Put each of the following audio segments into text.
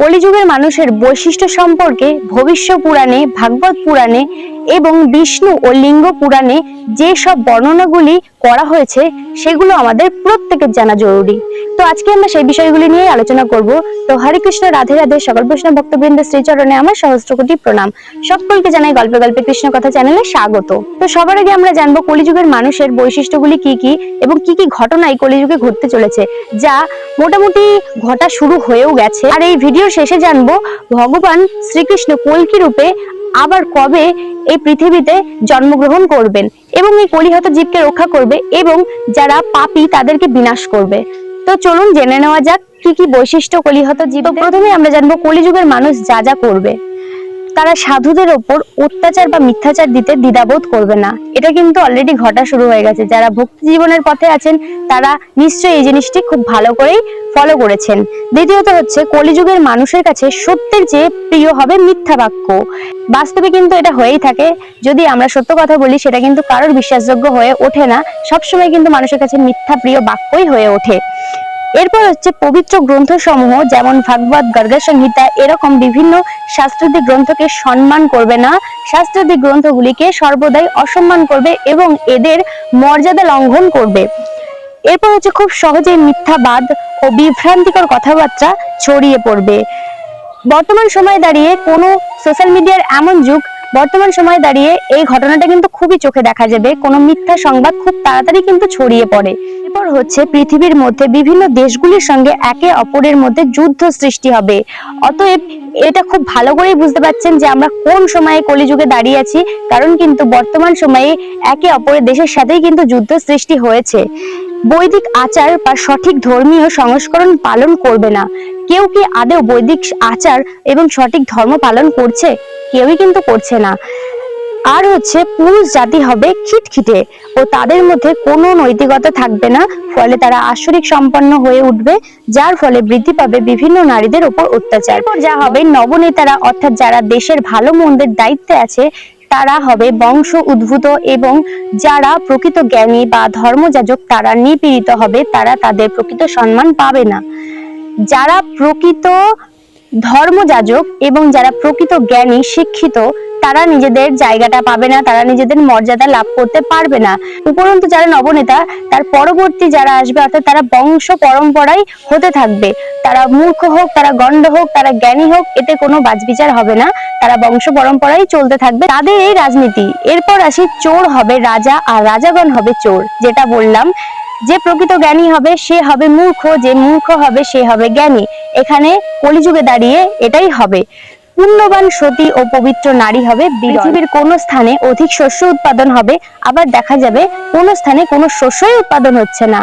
কলিযুগের মানুষের বৈশিষ্ট্য সম্পর্কে ভবিষ্য পুরাণে, ভাগবত পুরাণে এবং বিষ্ণু ও লিঙ্গ পুরাণে যে সব বর্ণনাগুলি করা হয়েছে, সেগুলো আমাদের প্রত্যেকের জানা জরুরি। তো আজকে আমরা সেই বিষয়গুলি নিয়ে আলোচনা করব। তো হরে কৃষ্ণ, রাধে রাধে, সকল বৈষ্ণব ভক্তবৃন্দ শ্রীচরণে আমার সহস্র কোটি প্রণাম। সকলকে জানাই গল্পে গল্পে কৃষ্ণ কথা চ্যানেলে স্বাগত। তো সবার আগে আমরা জানব কলিযুগের মানুষের বৈশিষ্ট্যগুলি কি কি এবং কি কি ঘটনা এই কলিযুগে ঘটতে চলেছে, যা মোটামুটি ঘটা শুরু হয়েও গেছে। আর এই ভিডিওর শেষে জানব ভগবান শ্রীকৃষ্ণ কল্কি রূপে আবার কবে এই পৃথিবীতে জন্মগ্রহণ করবেন এবং এই কলিহত জীবকে রক্ষা করবে এবং যারা পাপী তাদেরকে বিনাশ করবে। তো চলুন জেনে নেওয়া যাক কি কি বৈশিষ্ট্য কলিহত জীব প্রথমে আমরা জানব কলিযুগের মানুষ যা যা করবে। তারা সাধুদের ওপর অত্যাচার বা মিথ্যাচার দিতে দ্বিধাবোধ করবে না। এটা কিন্তু অলরেডি ঘটা শুরু হয়ে গেছে। যারা ভক্তি জীবনের পথে আছেন, তারা নিশ্চয়ই এই জিনিসটি খুব ভালো করেই ফলো করেছেন। দ্বিতীয়ত হচ্ছে, কলিযুগের মানুষের কাছে সত্যের চেয়ে প্রিয় হবে মিথ্যা বাক্য। বাস্তবে কিন্তু এটা হয়েই থাকে। যদি আমরা সত্য কথা বলি, সেটা কিন্তু কারোর বিশ্বাসযোগ্য হয়ে ওঠে না। সবসময় কিন্তু মানুষের কাছে মিথ্যা প্রিয় বাক্যই হয়ে ওঠে। এরপর হচ্ছে পবিত্র গ্রন্থ সমূহ যেমন ভাগবত, গর্গ সংহিতা, এরকম বিভিন্ন শাস্ত্রাদি গ্রন্থকে সম্মান করবে না। শাস্ত্রাদি গ্রন্থগুলিকে সর্বদাই অসম্মান করবে এবং এদের মর্যাদা লঙ্ঘন করবে। এরপর হচ্ছে খুব সহজেই মিথ্যাবাদ ও বিভ্রান্তিকর কথাবার্তা ছড়িয়ে পড়বে। বর্তমান সময়ে দাঁড়িয়ে কোনো সোশ্যাল মিডিয়ার এমন যুগ বর্তমান সময়ে দাঁড়িয়ে এই ঘটনাটা কিন্তু খুবই চোখে দেখা যাবে। কোনো মিথ্যা সংবাদ খুব তাড়াতাড়ি কিন্তু ছড়িয়ে পড়ে। এরপর হচ্ছে পৃথিবীর মধ্যে বিভিন্ন দেশগুলির সঙ্গে একে অপরের মধ্যে যুদ্ধ সৃষ্টি হবে। অতএব এটা খুব ভালো করেই বুঝতে পারছেন যে আমরা কোন সময়ে কলিযুগে দাঁড়িয়ে আছি, কারণ কিন্তু বর্তমান সময়ে একে অপরের দেশের সাথেই কিন্তু যুদ্ধ সৃষ্টি হয়েছে। বৈদিক আচার বা সঠিক ধর্মীয় সংস্করণ পালন করবে না। কেউ কি আদেও বৈদিক আচার এবং সঠিক ধর্ম পালন করছে? কেউই কিন্তু করছে না। আর হচ্ছে পুরুষ জাতি হবে খিটখিটে ও তাদের মধ্যে কোনো নৈতিকতা থাকবে না, ফলে তারা আসরিক সম্পন্ন হয়ে উঠবে, যার ফলে বৃদ্ধি পাবে বিভিন্ন নারীদের উপর অত্যাচার। যা হবে, নবনেতারা অর্থাৎ যারা দেশের ভালো মন্দের দায়িত্বে আছে তারা হবে বংশ উদ্ভূত এবং যারা প্রকৃত জ্ঞানী বা ধর্মযাজক তারা নিপীড়িত হবে, তারা তাদের প্রকৃত সম্মান পাবে না। যারা প্রকৃত ধর্মযাজক এবং যারা প্রকৃত জ্ঞানী, শিক্ষিত, তারা নিজেদের জায়গাটা পাবে না, তারা নিজেদের মর্যাদা লাভ করতে পারবে না। উপরন্তু যারা নবনেতা, তার পরবর্তী যারা আসবে, অর্থাৎ তারা বংশ পরম্পরাই হতে থাকবে। তারা মূর্খ হোক, তারা গণ্ড হোক, তারা জ্ঞানী হোক, এতে কোনো বাজবিচার হবে না। তারা বংশ পরম্পরাই চলতে থাকবে। তাদের এই রাজনীতি। এরপর আসি চোর হবে রাজা, আর রাজাগণ হবে চোর, যেটা বললাম যে প্রকৃত জ্ঞানী হবে, সে হবে মূর্খ, যে মূর্খ হবে, সে হবে জ্ঞানী। এখানে কলিযুগে দাঁড়িয়ে এটাই হবে। পুণ্যবান, সতী ও পবিত্র নারী হবে পৃথিবীর কোন স্থানে অধিক শস্য উৎপাদন হবে, আবার দেখা যাবে কোন স্থানে কোনো শস্যই উৎপাদন হচ্ছে না।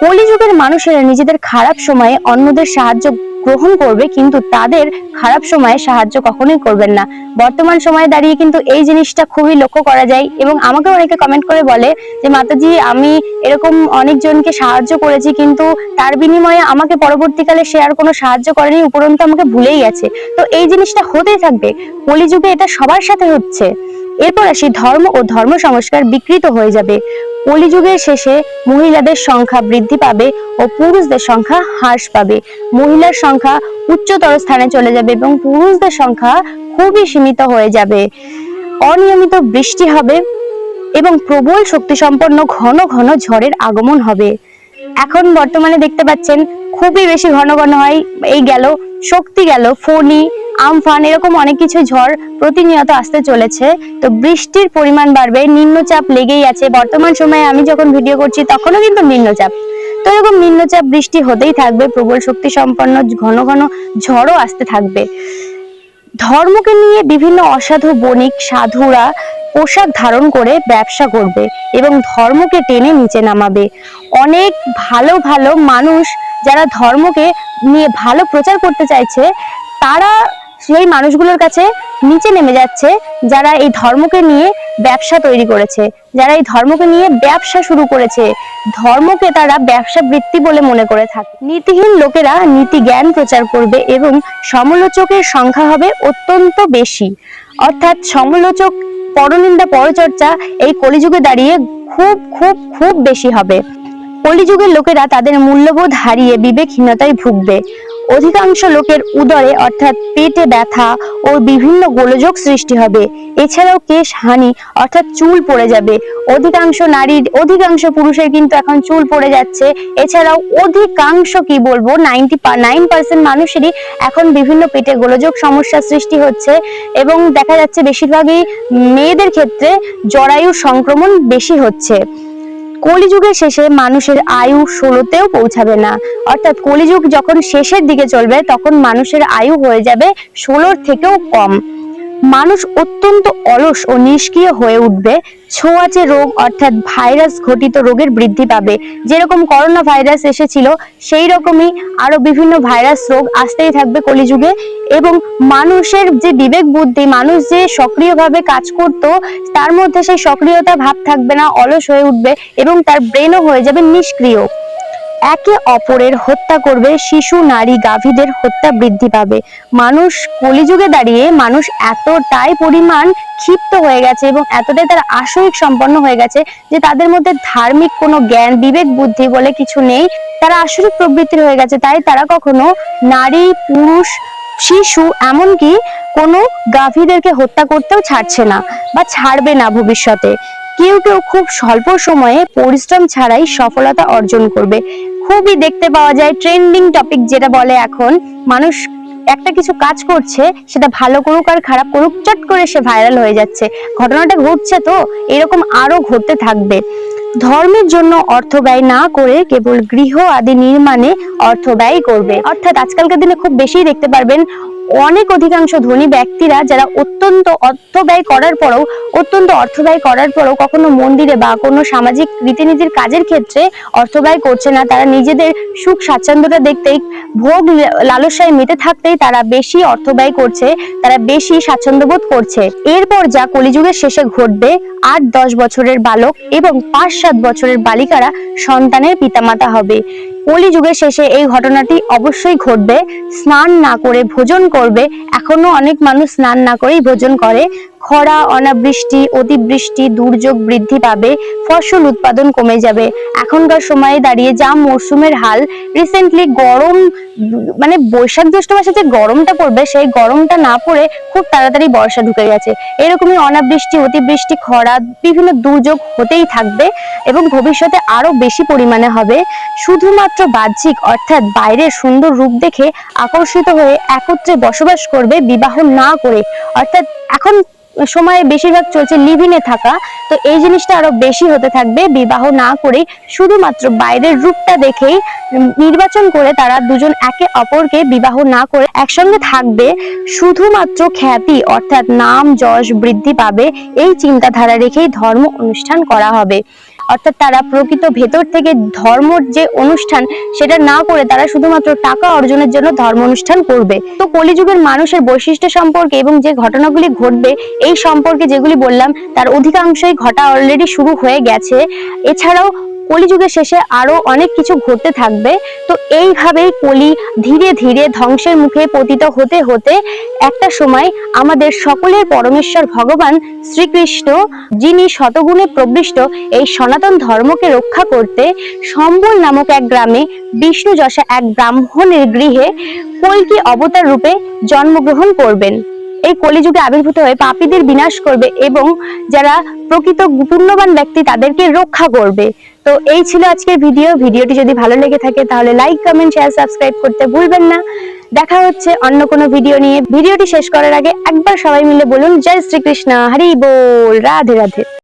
কলিযুগের মানুষেরা নিজেদের খারাপ সময়ে অন্যদের সাহায্য গ্রহণ করবে, কিন্তু তাদের খারাপ সময়ে সাহায্য কখনোই করবেন না। বর্তমান সময়ে দাঁড়িয়ে কিন্তু এই জিনিসটা খুবই লক্ষ্য করা যায় এবং আমাকে অনেকে কমেন্ট করে বলে যে, মাতাজি, আমি এরকম অনেকজনকে সাহায্য করেছি, কিন্তু তার বিনিময়ে আমাকে পরবর্তীকালে সে আর কোনো সাহায্য করেনি, উপরন্তু আমাকে ভুলেই গেছে। তো এই জিনিসটা হতেই থাকবে। কলিযুগে এটা সবার সাথে হচ্ছে। এরপর আসি ধর্ম ও ধর্ম সংস্কার বিকৃত হয়ে যাবে। কলিযুগের শেষে মহিলাদের সংখ্যা বৃদ্ধি পাবে ও পুরুষদের সংখ্যা হ্রাস পাবে। মহিলার সংখ্যা উচ্চতর স্থানে চলে যাবে এবং পুরুষদের সংখ্যা খুবই সীমিত হয়ে যাবে। অনিয়মিত বৃষ্টি হবে এবং প্রবল শক্তি সম্পন্ন ঘন ঘন ঝড়ের আগমন হবে। এখন বর্তমানে দেখতে পাচ্ছেন খুবই বেশি ঘন ঘন হয়, এই গেল, শক্তি গেল ফণি আমফান এরকম অনেক কিছু ঝড় প্রতিনিয়ত আসতে চলেছে। তো বৃষ্টির পরিমাণ বাড়বে, নিম্নচাপ লেগেই আছে। বর্তমান সময়ে আমি যখন ভিডিও করছি, তখনও কিন্তু নিম্নচাপ। তো এরকম নিম্নচাপ বৃষ্টি হতেই থাকবে, প্রবল শক্তি সম্পন্ন ঘন ঘন ঝড়ও আসতে থাকবে। ধর্মকে নিয়ে বিভিন্ন অসাধু বণিক, সাধুরা পোশাক ধারণ করে ব্যবসা করবে এবং ধর্মকে টেনে নিচে নামাবে। অনেক ভালো ভালো মানুষ যারা ধর্মকে নিয়ে ভালো প্রচার করতে চাইছে, তারা সেই মানুষগুলোর কাছে নিচে নেমে যাচ্ছে, যারা এই ধর্মকে নিয়ে ব্যবসা তৈরি করেছে, যারা এই ধর্মকে নিয়ে ব্যবসা শুরু করেছে। ধর্মকে তারা ব্যবসা বৃত্তি বলে মনে করে থাকে। নীতিহীন লোকেরা নীতি জ্ঞান প্রচার করবে এবং সমালোচকের সংখ্যা হবে অত্যন্ত বেশি। অর্থাৎ সমালোচক পরনিন্দা পরচর্চা এই কলিযুগে দাঁড়িয়ে খুব খুব খুব বেশি হবে। কলিযুগের লোকেরা তাদের মূল্যবোধ হারিয়ে বিবেকহীনতায় ভুগবে। অধিকাংশ লোকের উদরে অর্থাৎ পেটে ব্যথা ও বিভিন্ন গোলযোগ সৃষ্টি হবে। এছাড়াও কেশ, হানি অর্থাৎ চুল পড়ে যাবে। অধিকাংশ নারীর, অধিকাংশ পুরুষের কিন্তু এখন চুল পড়ে যাচ্ছে। এছাড়াও অধিকাংশ, কি বলব, নাইনটি নাইন পার্সেন্ট মানুষেরই এখন বিভিন্ন পেটে গোলযোগ সমস্যার সৃষ্টি হচ্ছে এবং দেখা যাচ্ছে বেশিরভাগই মেয়েদের ক্ষেত্রে জরায়ু সংক্রমণ বেশি হচ্ছে। কলিযুগের শেষে মানুষের আয়ু ষোলোতেও পৌঁছাবে না। অর্থাৎ কলিযুগ যখন শেষের দিকে চলবে, তখন মানুষের আয়ু হয়ে যাবে ষোলোর থেকেও কম। মানুষ অত্যন্ত অলস ও নিষ্ক্রিয় হয়ে উঠবে। ছোঁয়াচে রোগ অর্থাৎ ভাইরাস ঘটিত রোগের বৃদ্ধি পাবে। যেরকম করোনা ভাইরাস এসেছিল, সেই রকমই আরও বিভিন্ন ভাইরাস রোগ আসতেই থাকবে কলিযুগে এবং মানুষের যে বিবেক বুদ্ধি, মানুষ যে সক্রিয়ভাবে কাজ করত, তার মধ্যে সেই সক্রিয়তা ভাব থাকবে না, অলস হয়ে উঠবে এবং তার ব্রেনও হয়ে যাবে নিষ্ক্রিয়। একে অপরের হত্যা করবে, শিশু, নারী, গাভীদের হত্যা বৃদ্ধি পাবে। মানুষ কলিযুগে দাঁড়িয়ে মানুষ এতটাই পরিমাণ ক্ষিপ্ত হয়ে গেছে এবং এতটাই তারা আসরিক সম্পন্ন হয়ে গেছে যে তাদের মধ্যে ধার্মিক কোনো জ্ঞান, বিবেক, বুদ্ধি বলে কিছু নেই। তারা আসরিক প্রবৃত্তির হয়ে গেছে, তাই তারা কখনো নারী, পুরুষ, শিশু এমনকি কোনো গাভীদেরকে হত্যা করতেও ছাড়ছে না বা ছাড়বে না ভবিষ্যতে। কেউ কেউ খুব স্বল্প সময়ে পরিশ্রম ছাড়াই সফলতা অর্জন করবে। খুবই দেখতে পাওয়া যায় ট্রেন্ডিং টপিক যেটা বলে এখন, মানুষ একটা কিছু কাজ করছে, সেটা ভালো করুক আর খারাপ করুক, চট করে সে ভাইরাল হয়ে যাচ্ছে। ঘটনাটা ঘটছে তো, এরকম আরও ঘটতে থাকবে। ধর্মের জন্য অর্থ ব্যয় না করে কেবল গৃহ আদি নির্মাণে অর্থ ব্যয় করবে। অর্থাৎ আজকালকার দিনে খুব বেশি দেখতে পারবেন অনেক অধিকাংশ ধনী ব্যক্তিরা যারা অত্যন্ত অর্থ ব্যয় করার পরেও, অত্যন্ত অর্থ ব্যয় করার পরেও কখনো মন্দিরে বা কোনো সামাজিক রীতিনীতির কাজের ক্ষেত্রে অর্থ ব্যয় করছে না। তারা নিজেদের সুখ স্বাচ্ছন্দ্যটা দেখতেই, ভোগ লালসায় মেতে থাকতেই তারা বেশি অর্থ ব্যয় করছে, তারা বেশি স্বাচ্ছন্দ্য বোধ করছে। এরপর যা কলিযুগের শেষে ঘটবে, আট দশ বছরের বালক এবং পাঁচ সাত বছরের বালিকারা সন্তানের পিতামাতা হবে। কলিযুগের শেষে এই ঘটনাটি অবশ্যই ঘটবে। স্নান না করে ভোজন করবে। এখনও অনেক মানুষ স্নান না করেই ভোজন করে। খরা, অনাবৃষ্টি, অতিবৃষ্টি, দুর্যোগ বৃদ্ধি পাবে, ফসল উৎপাদন কমে যাবে। এখনকার সময়ে দাঁড়িয়ে যা মরশুমের হাল রিসেন্টলি গরম মানে বৈশাখ জ্যৈষ্ঠ মাসে যে গরমটা পড়বে, সেই গরমটা না পড়ে খুব তাড়াতাড়ি বর্ষা ঢুকে গেছে। এরকমই অনাবৃষ্টি, অতিবৃষ্টি, খরা বিভিন্ন দুর্যোগ হতেই থাকবে এবং ভবিষ্যতে আরও বেশি পরিমাণে হবে। শুধুমাত্র বাহ্যিক, অর্থাৎ বাইরের সুন্দর রূপ দেখে আকর্ষিত হয়ে একত্রে বসবাস করবে বিবাহ না করে। অর্থাৎ এখন সময়ে বেশিরভাগ চলছে লিভিনে থাকা। তো এই জিনিসটা আরও বেশি হতে থাকবে, বিবাহ না করে শুধুমাত্র বাইরের রূপটা দেখেই নির্বাচন করে তারা দুজন একে অপরকে বিবাহ না করে একসঙ্গে থাকবে। শুধুমাত্র খ্যাতি, অর্থাৎ নাম, যশ বৃদ্ধি পাবে, এই চিন্তাধারা রেখেই ধর্ম অনুষ্ঠান করা হবে। অর্থাৎ তারা প্রকৃত ভেতর থেকে ধর্মর যে অনুষ্ঠান, সেটা না করে তারা শুধুমাত্র টাকা অর্জনের জন্য ধর্ম অনুষ্ঠান করবে। তো কলিযুগের মানুষের বৈশিষ্ট্য সম্পর্কে এবং যে ঘটনাগুলি ঘটবে, এই সম্পর্কে যেগুলি বললাম, তার অধিকাংশই ঘটা অলরেডি শুরু হয়ে গেছে। এছাড়াও কলিযুগের শেষে আরও অনেক কিছু ঘটতে থাকবে। তো এইভাবেই কলি ধীরে ধীরে ধ্বংসের মুখে পতিত হতে হতে একটা সময় আমাদের সকলের পরমেশ্বর ভগবান শ্রীকৃষ্ণ, যিনি শতগুণে প্রবৃষ্ট এই সনাতন ধর্মকে রক্ষা করতে সম্বল নামক এক গ্রামে, বিষ্ণু যশা এক ব্রাহ্মণের গৃহে কল্কি অবতার রূপে জন্মগ্রহণ করবেন। এই কলিযুগে আবির্ভূত হয়ে পাপীদের বিনাশ করবে এবং যারা প্রকৃত পুণ্যবান ব্যক্তি তাদেরকে রক্ষা করবে। তো এই ছিল আজকের ভিডিও। ভিডিওটি যদি ভালো লেগে থাকে তাহলে লাইক কমেন্ট শেয়ার সাবস্ক্রাইব করতে ভুলবেন না। দেখা হচ্ছে অন্য কোনো ভিডিও নিয়ে। ভিডিওটি শেষ করার আগে একবার সবাই মিলে বলুন, জয় শ্রীকৃষ্ণ, হরি বল, রাধে রাধে।